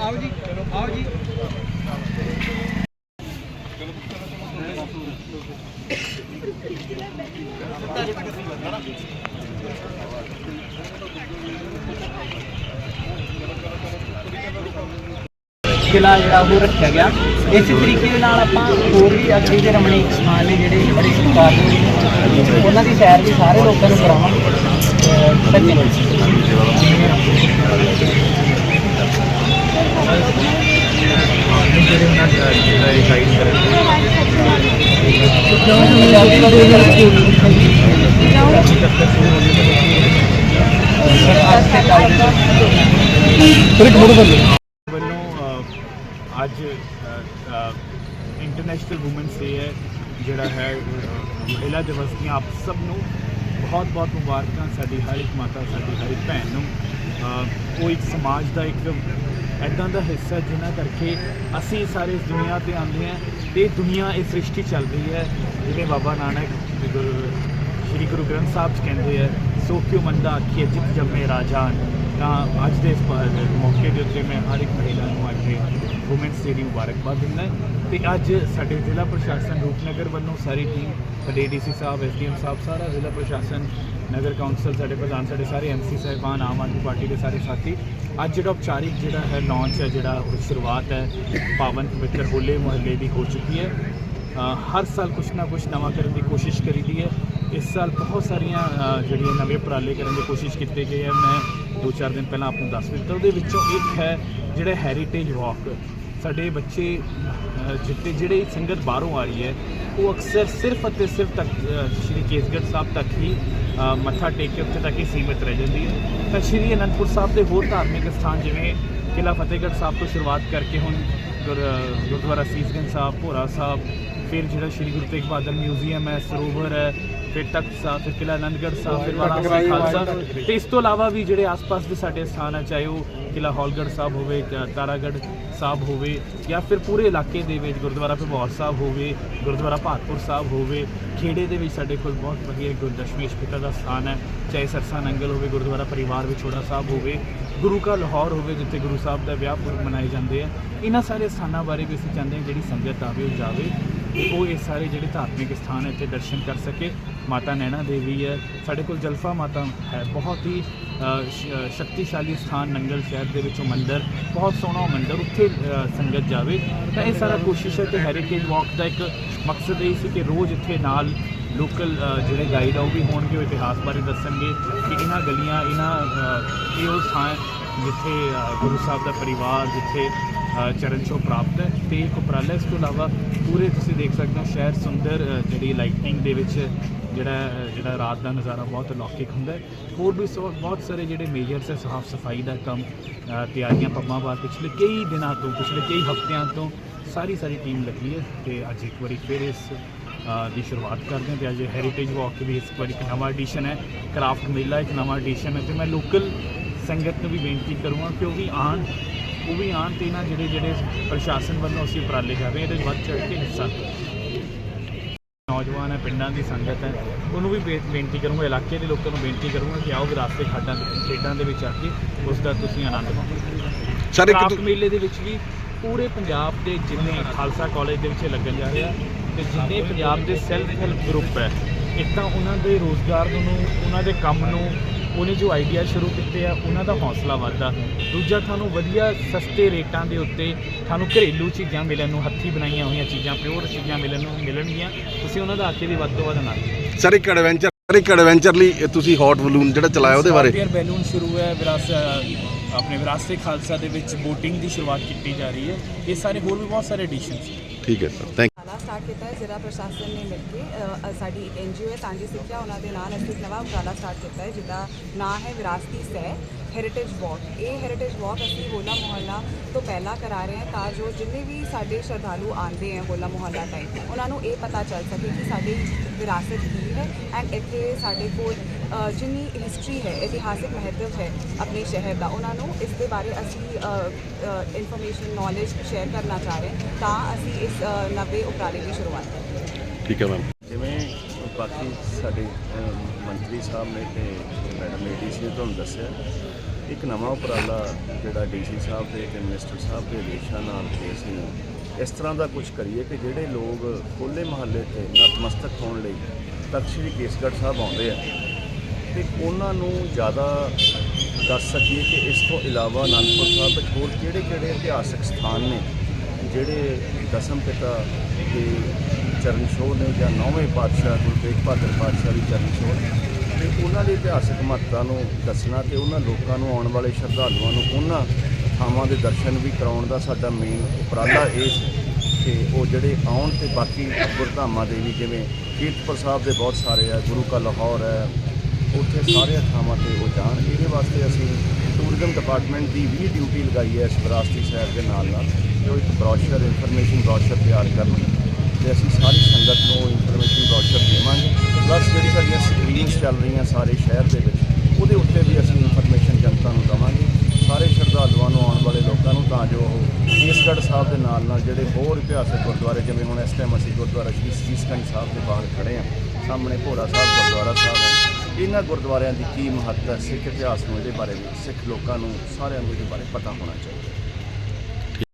ਆਓ ਜੀ ਆਓ ਜੀ ਕਿਲਾ ਜਿਹੜਾ ਉਹ ਰੱਖਿਆ ਗਿਆ। ਇਸੇ ਤਰੀਕੇ ਦੇ ਨਾਲ ਆਪਾਂ ਹੋਰ ਵੀ ਅੱਗੇ ਦੇ ਰਮਣੀਕ ਸਥਾਨ ਨੇ ਜਿਹੜੇ ਬੜੇ ਸਤਿਕਾਰ ਉਹਨਾਂ ਦੀ ਸੈਰ ਵੀ ਸਾਰੇ ਲੋਕਾਂ ਨੂੰ ਕਰਾਵਾਂਗੇ ਅਹ ਸੱਜਣ ਵੱਲੋਂ ਅੱਜ ਇੰਟਰਨੈਸ਼ਨਲ ਔਮਨਸ ਡੇ ਹੈ। ਜਿਹੜਾ ਹੈ ਮਹਿਲਾ ਦਿਵਸ ਦੀਆਂ ਆਪ ਸਭ ਨੂੰ ਬਹੁਤ ਬਹੁਤ ਮੁਬਾਰਕਾਂ ਸਾਡੀ ਹਰ ਇੱਕ ਮਾਤਾ, ਸਾਡੀ ਹਰ ਇੱਕ ਭੈਣ ਨੂੰ। ਉਹ ਇੱਕ ਸਮਾਜ ਦਾ ਇੱਕ ਐਦਾਂ ਦਾ ਹਿੱਸਾ ਜਿਨ੍ਹਾਂ ਕਰਕੇ ਅਸੀਂ ਸਾਰੇ ਇਸ ਦੁਨੀਆ ਤੇ ਆਉਂਦੇ ਹਾਂ ਤੇ ਦੁਨੀਆ, ਇਹ ਸ੍ਰਿਸ਼ਟੀ ਚੱਲ ਰਹੀ ਹੈ। ਜਿਵੇਂ ਬਾਬਾ ਨਾਨਕ ਸ਼੍ਰੀ ਗੁਰੂ ਗ੍ਰੰਥ ਸਾਹਿਬ 'ਚ ਕਹਿੰਦੇ ਆ ਸੋ ਕਿਉ ਮੰਦਾ ਆਖੀਏ ਜਿਤ ਮੈਂ ਰਾਜਾਨ। ਤਾਂ ਅੱਜ ਦੇ ਇਸ ਮੌਕੇ ਦੇ ਉੱਤੇ ਮੈਂ ਹਰ ਇੱਕ ਮਹਿਲਾ ਨੂੰ ਅੱਜ ਦੇ ਵੂਮੈਨਸ ਡੇ ਦੀ ਮੁਬਾਰਕਬਾਦ ਦਿੰਦਾ ਤੇ ਅੱਜ ਸਾਡੇ ਜ਼ਿਲ੍ਹਾ ਪ੍ਰਸ਼ਾਸਨ ਰੂਪਨਗਰ ਵੱਲੋਂ ਸਾਰੀ ਟੀਮ ਸਾਡੇ ਡੀਸੀ ਸਾਹਿਬ ਐਸਡੀਐਮ ਸਾਹਿਬ, ਸਾਰਾ ਜ਼ਿਲ੍ਹਾ ਪ੍ਰਸ਼ਾਸਨ, ਨਗਰ ਕੌਂਸਲ ਸਾਡੇ ਪ੍ਰਧਾਨ, ਸਾਡੇ ਸਾਰੇ ਐਮਸੀ ਸਾਹਿਬਾਨ, ਆਮ ਆਦਮੀ ਪਾਰਟੀ ਦੇ ਸਾਰੇ ਸਾਥੀ, ਅੱਜ ਜਿਹੜਾ ਉਪਚਾਰਿਕ ਜਿਹੜਾ ਹੈ ਲਾਂਚ ਹੈ, ਜਿਹੜਾ ਉਹ ਸ਼ੁਰੂਆਤ ਹੈ, ਪਾਵਨ ਪਵਿੱਤਰ ਹੋਲੇ ਮੁਹੱਲੇ ਦੀ ਹੋ ਚੁੱਕੀ ਹੈ। ਹਰ ਸਾਲ ਕੁਛ ਨਾ ਕੁਛ ਨਵਾਂ ਕਰਨ ਦੀ ਕੋਸ਼ਿਸ਼ ਕਰੀਦੀ ਹੈ। ਇਸ ਸਾਲ ਬਹੁਤ ਸਾਰੀਆਂ ਜਿਹੜੀਆਂ ਨਵੇਂ ਉਪਰਾਲੇ ਕਰਨ ਦੀ ਕੋਸ਼ਿਸ਼ ਕੀਤੇ ਗਏ ਹੈ। ਮੈਂ ਦੋ ਚਾਰ ਦਿਨ ਪਹਿਲਾਂ ਆਪ ਨੂੰ ਦੱਸ ਦਿੱਤਾ। ਉਹਦੇ ਵਿੱਚੋਂ ਇੱਕ ਹੈ ਜਿਹੜਾ ਹੈਰੀਟੇਜ ਵਾਕ ਸਾਡੇ ਬੱਚੇ ਅ, ਜਿੱਤੇ ਜਿਹੜੇ ਸੰਗਤ ਬਾਹਰੋਂ ਆ ਰਹੀ ਹੈ ਉਹ ਅਕਸਰ ਸਿਰਫ ਅਤੇ ਸਿਰਫ ਤੱਕ ਸ਼੍ਰੀ ਕੇਸਗੜ੍ਹ ਸਾਹਿਬ ਤੱਕ ਹੀ ਮੱਥਾ ਟੇਕ ਕੇ ਉੱਥੇ ਤੱਕ ਹੀ ਸੀਮਿਤ ਰਹਿ ਜਾਂਦੀ ਹੈ। ਤਾਂ ਸ਼੍ਰੀ ਅਨੰਦਪੁਰ ਸਾਹਿਬ ਦੇ ਹੋਰ ਧਾਰਮਿਕ ਸਥਾਨ ਜਿਵੇਂ ਕਿਲ੍ਹਾ ਫਤਿਹਗੜ੍ਹ ਸਾਹਿਬ ਤੋਂ ਸ਼ੁਰੂਆਤ ਕਰਕੇ ਹੁਣ ਗੁਰ- ਗੁਰਦੁਆਰਾ ਸੀਸਗੰਜ ਸਾਹਿਬ ਭੋਰਾ ਸਾਹਿਬ ਫਿਰ ਜਿਹੜਾ ਸ਼੍ਰੀ ਗੁਰੂ ਤੇਗ ਬਹਾਦਰ ਮਿਊਜ਼ੀਅਮ ਹੈ ਸਰੋਵਰ ਹੈ ਫਿਰ ਤਖਤ ਸਾਹਿਬ ਫਿਰ ਕਿਲ੍ਹਾ ਆਨੰਦਗੜ੍ਹ ਸਾਹਿਬ ਫਿਰ ਵਾਰਾਣਸੀ ਖਾਲਸਾ। ਤੇ ਇਸ ਤੋਂ ਇਲਾਵਾ ਵੀ ਜਿਹੜੇ ਆਸ-ਪਾਸ ਦੇ ਸਾਡੇ ਸਥਾਨ ਹੈ ਚਾਹੇ ਉਹ ਕਿਲ੍ਹਾ ਹੌਲਗੜ੍ਹ ਸਾਹਿਬ ਹੋਵੇ ਤਾਰਾਗੜ੍ਹ ਸਾਹਿਬ ਹੋਵੇ ਜਾਂ ਫਿਰ ਪੂਰੇ ਇਲਾਕੇ ਦੇ ਵਿੱਚ ਗੁਰਦੁਆਰਾ ਭਗੌਰ ਸਾਹਿਬ ਹੋਵੇ ਗੁਰਦੁਆਰਾ ਭਾਤਪੁਰ ਸਾਹਿਬ ਹੋਵੇ ਖੇੜੇ ਦੇ ਵਿੱਚ ਸਾਡੇ ਕੋਲ ਬਹੁਤ ਵਧੀਆ ਗੁਰਦਸ਼ਮੇਸ਼ ਪਿਤਾ ਦਾ ਸਥਾਨ ਹੈ। ਚਾਹੇ ਸਰਸਾ ਨੰਗਲ ਹੋਵੇ ਗੁਰਦੁਆਰਾ ਪਰਿਵਾਰ ਵਿਛੋੜਾ ਸਾਹਿਬ ਹੋਵੇ ਗੁਰੂ ਕਾ ਲਾਹੌਰ ਹੋਵੇ ਜਿੱਥੇ ਗੁਰੂ ਸਾਹਿਬ ਦਾ ਵਿਆਹ ਪੁਰਬ ਮਨਾਏ ਜਾਂਦੇ ਆ। ਇਹਨਾਂ ਸਾਰੇ ਸਥਾਨਾਂ ਬਾਰੇ ਵੀ ਅਸੀਂ ਚਾਹੁੰਦੇ ਹਾਂ ਜਿਹੜੀ ਸੰਗਤ ਆਵੇ ਉਹ ਜਾਵੇ ਉਹ ਇਹ ਸਾਰੇ ਜਿਹੜੇ ਧਾਰਮਿਕ ਸਥਾਨ ਹੈ ਇੱਥੇ ਦਰਸ਼ਨ ਕਰ ਸਕੇ। ਮਾਤਾ ਨੈਣਾ ਦੇਵੀ ਹੈ। ਸਾਡੇ ਕੋਲ ਜਲਫਾ ਮਾਤਾ ਹੈ। ਬਹੁਤ ਹੀ ਸ਼ਕਤੀਸ਼ਾਲੀ ਸਥਾਨ ਨੰਗਲ ਸ਼ਹਿਰ ਦੇ ਵਿੱਚੋਂ ਮੰਦਿਰ। ਬਹੁਤ ਸੋਹਣਾ ਉਹ ਮੰਦਿਰ ਉੱਥੇ ਸੰਗਤ ਜਾਵੇ। ਤਾਂ ਇਹ ਸਾਰਾ ਕੋਸ਼ਿਸ਼ ਹੈ ਕਿ ਹੈਰੀਟੇਜ ਵਾਕ ਦਾ ਇੱਕ ਮਕਸਦ ਇਹ ਸੀ ਕਿ ਰੋਜ਼ ਇੱਥੇ ਨਾਲ ਲੋਕਲ ਜਿਹੜੇ ਗਾਈਡ ਆ ਉਹ ਵੀ ਹੋਣਗੇ ਉਹ ਇਤਿਹਾਸ ਬਾਰੇ ਦੱਸਣਗੇ ਕਿ ਇਹਨਾਂ ਗਲੀਆਂ ਇਹਨਾਂ ਅ, ਇਹ ਉਹ ਥਾਂ ਹੈ ਜਿੱਥੇ ਗੁਰੂ ਸਾਹਿਬ ਦਾ ਪਰਿਵਾਰ ਜਿੱਥੇ ਚਰਨ ਛੋਹ ਪ੍ਰਾਪਤ ਹੈ ਤੇ ਇੱਕ ਉਪਰਾਲਾ ਇਸ ਤੋਂ ਇਲਾਵਾ ਪੂਰੇ ਤੁਸੀਂ ਦੇਖ ਸਕਦੇ ਹੋ ਸ਼ਹਿਰ ਸੁੰਦਰ ਜਿਹੜੀ ਲਾਈਟਿੰਗ ਦੇ ਵਿੱਚ ਜਿਹੜਾ ਜਿਹੜਾ ਰਾਤ ਦਾ ਨਜ਼ਾਰਾ ਬਹੁਤ ਅਲੌਕਿਕ ਹੁੰਦਾ ਹੋਰ ਵੀ ਸੋ, ਬਹੁਤ ਸਾਰੇ ਜਿਹੜੇ ਮੇਜਰਸ ਹੈ, ਸਾਫ਼ ਸਫ਼ਾਈ ਦਾ ਕੰਮ ਤਿਆਰੀਆਂ ਪੰਮਾਂ ਬਾਅਦ ਪਿਛਲੇ ਕਈ ਦਿਨਾਂ ਤੋਂ, ਪਿਛਲੇ ਕਈ ਹਫ਼ਤਿਆਂ ਤੋਂ ਸਾਰੀ ਸਾਰੀ ਟੀਮ ਲੱਗੀ ਹੈ ਤੇ ਅੱਜ ਇੱਕ ਵਾਰੀ ਫਿਰ ਇਸ ਦੀ ਸ਼ੁਰੂਆਤ ਕਰਦੇ ਹਾਂ ਤੇ ਅੱਜ ਹੈਰੀਟੇਜ ਵਾਕ ਵੀ ਇਸ ਵਾਰੀ ਇੱਕ ਨਵਾਂ ਐਡੀਸ਼ਨ ਹੈ। ਕਰਾਫਟ ਮੇਲਾ ਇੱਕ ਨਵਾਂ ਐਡੀਸ਼ਨ ਹੈ ਤੇ ਮੈਂ ਲੋਕਲ ਸੰਗਤ ਨੂੰ ਵੀ ਬੇਨਤੀ ਕਰੂੰਗਾ ਕਿ ਉਹ ਵੀ ਆਣ ਉਹ ਵੀ ਆਣ ਤੇ ਇਹਨਾਂ ਜਿਹੜੇ ਜਿਹੜੇ ਪ੍ਰਸ਼ਾਸਨ ਵੱਲੋਂ ਅਸੀਂ ਉਪਰਾਲੇ ਕਰ ਰਹੇ ਇਹਦੇ ਵੱਧ ਚੜ੍ਹ ਕੇ ਹਿੱਸਾ ਨੌਜਵਾਨ ਹੈ ਪਿੰਡਾਂ ਦੀ ਸੰਗਤ ਹੈ ਉਹਨੂੰ ਵੀ ਬੇਨਤੀ ਕਰੂੰਗਾ ਇਲਾਕੇ ਦੇ ਲੋਕਾਂ ਨੂੰ ਬੇਨਤੀ ਕਰੂੰਗਾ ਕਿ ਆਓ ਵਿਰਾਸਤੇ ਖੱਡਾਂ ਦੇ ਖੇਡਾਂ ਦੇ ਵਿੱਚ ਆ ਕੇ ਉਸ ਦਾ ਤੁਸੀਂ ਆਨੰਦ ਮਾਣੋ। ਸਰ ਇੱਕ ਮੇਲੇ ਦੇ ਵਿੱਚ ਵੀ ਪੂਰੇ ਪੰਜਾਬ ਦੇ ਜਿੰਨੇ ਖਾਲਸਾ ਕਾਲਜ ਦੇ ਵਿੱਚ ਲੱਗਣ ਜਾ ਰਿਹਾ ਤੇ ਜਿੰਨੇ ਪੰਜਾਬ ਦੇ ਸੈਲਫ ਹੈਲਪ ਗਰੁੱਪ ਹੈ ਇੱਕ ਤਾਂ ਉਹਨਾਂ ਦੇ ਰੋਜ਼ਗਾਰ ਨੂੰ ਉਹਨਾਂ ਦੇ ਕੰਮ ਨੂੰ ਉਹਨੇ ਜੋ ਆਈਡੀਆ ਸ਼ੁਰੂ ਕੀਤੇ ਆ ਉਹਨਾਂ ਦਾ ਹੌਸਲਾ ਵੱਧਦਾ। ਦੂਜਾ ਤੁਹਾਨੂੰ ਵਧੀਆ ਸਸਤੇ ਰੇਟਾਂ ਦੇ ਉੱਤੇ ਤੁਹਾਨੂੰ ਘਰੇਲੂ ਚੀਜ਼ਾਂ ਮਿਲਣ ਨੂੰ ਹੱਥੀਂ ਬਣਾਈਆਂ ਹੋਈਆਂ ਚੀਜ਼ਾਂ ਪਿਓਰ ਚੀਜ਼ਾਂ ਮਿਲਣ ਨੂੰ ਮਿਲਣਗੀਆਂ। ਤੁਸੀਂ ਉਹਨਾਂ ਦਾ ਆਖੇ ਦੀ ਵੱਧ ਤੋਂ ਵੱਧ ਲਓ। ਸਰ ਇੱਕ ਐਡਵੈਂਚਰ ਸਰ ਇੱਕ ਐਡਵੈਂਚਰ ਲਈ ਤੁਸੀਂ ਹੌਟ ਬਲੂਨ ਜਿਹੜਾ ਚਲਾਇਆ ਉਹਦੇ ਬਾਰੇ। ਸਕਾਰਪੀਅਨ ਬੈਲੂਨ ਸ਼ੁਰੂ ਹੈ ਵਿਰਾਸ ਆਪਣੇ ਵਿਰਾਸਤੇ ਖਾਲਸਾ ਦੇ ਵਿੱਚ ਬੋਟਿੰਗ ਦੀ ਸ਼ੁਰੂਆਤ ਕੀਤੀ ਜਾ ਰਹੀ ਹੈ। ਇਹ ਸਾਰੇ ਹੋਰ ਵੀ ਬਹੁਤ ਸਾਰੇ ਐਡੀਸ਼ਨਸ ਠੀਕ ਹੈ ਸਰ ਥੈਂਕ ਸਟਾਰਟ ਕੀਤਾ ਹੈ ਜ਼ਿਲ੍ਹਾ ਪ੍ਰਸ਼ਾਸਨ ਨੇ ਮਿਲ ਕੇ ਅ, ਅ, ਸਾਡੀ ਐਨਜੀਓ ਹੈ ਸਾਂਝੀ ਸਿੱਖਿਆ ਉਹਨਾਂ ਦੇ ਨਾਲ ਅਸੀਂ ਇੱਕ ਨਵਾਂ ਉਪਰਾਲਾ ਸਟਾਰਟ ਕੀਤਾ ਹੈ ਜਿਹਦਾ ਨਾਂ ਹੈ ਵਿਰਾਸਤੀ ਸਹਿ ਹੈਰੀਟੇਜ ਵਾਕ ਇਹ ਹੈਰੀਟੇਜ ਵਾਕ ਅਸੀਂ ਹੋਲਾ ਮੁਹੱਲਾ ਤੋਂ ਪਹਿਲਾਂ ਕਰਾ ਰਹੇ ਹਾਂ ਤਾਂ ਜੋ ਜਿੰਨੇ ਵੀ ਸਾਡੇ ਸ਼ਰਧਾਲੂ ਆਉਂਦੇ ਹੈ ਹੋਲਾ ਮੁਹੱਲਾ ਟਾਈਮ ਉਹਨਾਂ ਨੂੰ ਇਹ ਪਤਾ ਚੱਲ ਸਕੇ ਕਿ ਸਾਡੀ ਵਿਰਾਸਤ ਕੀ ਹੈ ਐਂਡ ਇੱਥੇ ਸਾਡੇ ਕੋਲ ਜਿੰਨੀ ਹਿਸਟਰੀ ਹੈ ਇਤਿਹਾਸਿਕ ਮਹੱਤਵ ਹੈ ਆਪਣੇ ਸ਼ਹਿਰ ਦਾ ਉਹਨਾਂ ਨੂੰ ਇਸ ਦੇ ਬਾਰੇ ਅਸੀਂ ਇਨਫੋਰਮੇਸ਼ਨ ਨੌਲੇਜ ਸ਼ੇਅਰ ਕਰਨਾ ਚਾਹ ਰਹੇ ਤਾਂ ਅਸੀਂ ਇਸ ਨਵੇਂ ਉਪਰਾਲੇ ਦੀ ਸ਼ੁਰੂਆਤ ਹੈ। ਠੀਕ ਹੈ ਮੈਮ। ਜਿਵੇਂ ਬਾਕੀ ਸਾਡੇ ਮੰਤਰੀ ਸਾਹਿਬ ਨੇ ਤੇ ਮੈਡਮ ਏਡੀਸੀ ਨੇ ਤੁਹਾਨੂੰ ਦੱਸਿਆ ਇੱਕ ਨਵਾਂ ਉਪਰਾਲਾ ਜਿਹੜਾ ਡੀਸੀ ਸਾਹਿਬ ਦੇ ਤੇ ਮਿਨਿਸਟਰ ਸਾਹਿਬ ਦੇ ਆਦੇਸ਼ਾਂ ਨਾਲ ਕਿ ਅਸੀਂ ਇਸ ਤਰ੍ਹਾਂ ਦਾ ਕੁਝ ਕਰੀਏ ਕਿ ਜਿਹੜੇ ਲੋਕ ਹੋਲੇ ਮਹੱਲੇ ਤੇ ਨਤਮਸਤਕ ਹੋਣ ਲਈ ਤਖਤ ਸ੍ਰੀ ਕੇਸਗੜ੍ਹ ਸਾਹਿਬ ਆਉਂਦੇ ਆ ਤੇ ਉਹਨਾਂ ਨੂੰ ਜ਼ਿਆਦਾ ਦੱਸ ਸਕੀਏ ਕਿ ਇਸ ਤੋਂ ਇਲਾਵਾ ਅਨੰਦਪੁਰ ਸਾਹਿਬ ਵਿੱਚ ਹੋਰ ਕਿਹੜੇ-ਕਿਹੜੇ ਇਤਿਹਾਸਕ ਸਥਾਨ ਨੇ ਜਿਹੜੇ ਦਸਮ ਪਿਤਾ ਦੇ ਚਰਨ ਛੋਹ ਨੇ ਜਾਂ ਨੌਵੇਂ ਪਾਤਸ਼ਾਹ ਗੁਰੂ ਤੇਗ ਬਹਾਦਰ ਪਾਤਸ਼ਾਹ ਦੀ ਚਰਨ ਛੋਹ ਨੇ? ਤੇ ਉਹਨਾਂ ਦੀ ਇਤਿਹਾਸਕ ਮਹੱਤਤਾ ਨੂੰ ਦੱਸਣਾ ਤੇ ਉਹਨਾਂ ਲੋਕਾਂ ਨੂੰ ਆਉਣ ਵਾਲੇ ਸ਼ਰਧਾਲੂਆਂ ਨੂੰ ਉਹਨਾਂ ਥਾਵਾਂ ਦੇ ਦਰਸ਼ਨ ਵੀ ਕਰਾਉਣ ਦਾ ਸਾਡਾ ਮੇਨ ਉਪਰਾਲਾ ਇਹ ਕਿ ਉਹ ਜਿਹੜੇ ਆਉਣ ਤੇ ਬਾਕੀ ਗੁਰਧਾਮਾਂ ਦੇ ਵੀ ਜਿਵੇਂ ਕੀਰਤਪੁਰ ਸਾਹਿਬ ਦੇ ਬਹੁਤ ਸਾਰੇ ਆ, ਗੁਰੂ ਕਾ ਲਾਹੌਰ ਹੈ ਉੱਥੇ ਸਾਰੇ ਥਾਵਾਂ ਤੇ ਉਹ ਜਾਣ ਇਹਦੇ ਵਾਸਤੇ ਅਸੀਂ ਟੂਰਿਜ਼ਮ ਡਿਪਾਰਟਮੈਂਟ ਦੀ ਵੀ ਡਿਊਟੀ ਲਗਾਈ ਹੈ ਇਸ ਵਿਰਾਸਤੀ ਸ਼ਹਿਰ ਦੇ ਨਾਲ ਨਾਲ ਕਿ ਉਹ ਇੱਕ ਬ੍ਰੋਸ਼ਰ ਇਨਫੋਰਮੇਸ਼ਨ ਬ੍ਰੋਸ਼ਰ ਤਿਆਰ ਕਰਨ ਤੇ ਅਸੀਂ ਸਾਰੀ ਸੰਗਤ ਨੂੰ ਇਨਫੋਰਮੇਸ਼ਨ ਬ੍ਰੋਸ਼ਰ ਦੇਵਾਂਗੇ ਪਲੱਸ ਜਿਹੜੀ ਸਾਡੀਆਂ ਸਕਰੀਨਸ ਚੱਲ ਰਹੀਆਂ ਸਾਰੇ ਸ਼ਹਿਰ ਦੇ ਵਿੱਚ ਉਹਦੇ ਉੱਤੇ ਵੀ ਅਸੀਂ ਇਨਫੋਰਮੇਸ਼ਨ ਜਨਤਾ ਨੂੰ ਦੇਵਾਂਗੇ ਸਾਰੇ ਸ਼ਰਧਾਲੂਆਂ ਨੂੰ ਆਉਣ ਵਾਲੇ ਲੋਕਾਂ ਨੂੰ ਤਾਂ ਜੋ ਉਹ ਕੇਸਗੜ੍ਹ ਸਾਹਿਬ ਦੇ ਨਾਲ ਨਾਲ ਜਿਹੜੇ ਹੋਰ ਇਤਿਹਾਸਕ ਗੁਰਦੁਆਰੇ ਜਿਵੇਂ ਹੁਣ ਇਸ ਟਾਈਮ ਅਸੀਂ ਗੁਰਦੁਆਰਾ ਸ਼੍ਰੀ ਸੀਸਗੰਜ ਸਾਹਿਬ ਦੇ ਬਾਹਰ ਖੜੇ ਹਾਂ ਸਾਹਮਣੇ ਭੋਰਾ ਸਾਹਿਬ ਗੁਰਦੁਆਰਾ ਸਾਹਿਬ ਹੈ ਇਹਨਾਂ ਗੁਰਦੁਆਰਿਆਂ ਦੀ ਕੀ ਮਹੱਤਤਾ ਸਿੱਖ ਇਤਿਹਾਸ ਨੂੰ ਇਹਦੇ ਬਾਰੇ ਵੀ, ਸਿੱਖ ਲੋਕਾਂ ਨੂੰ ਸਾਰਿਆਂ ਨੂੰ ਇਹਦੇ ਬਾਰੇ ਪਤਾ ਹੋਣਾ ਚਾਹੀਦਾ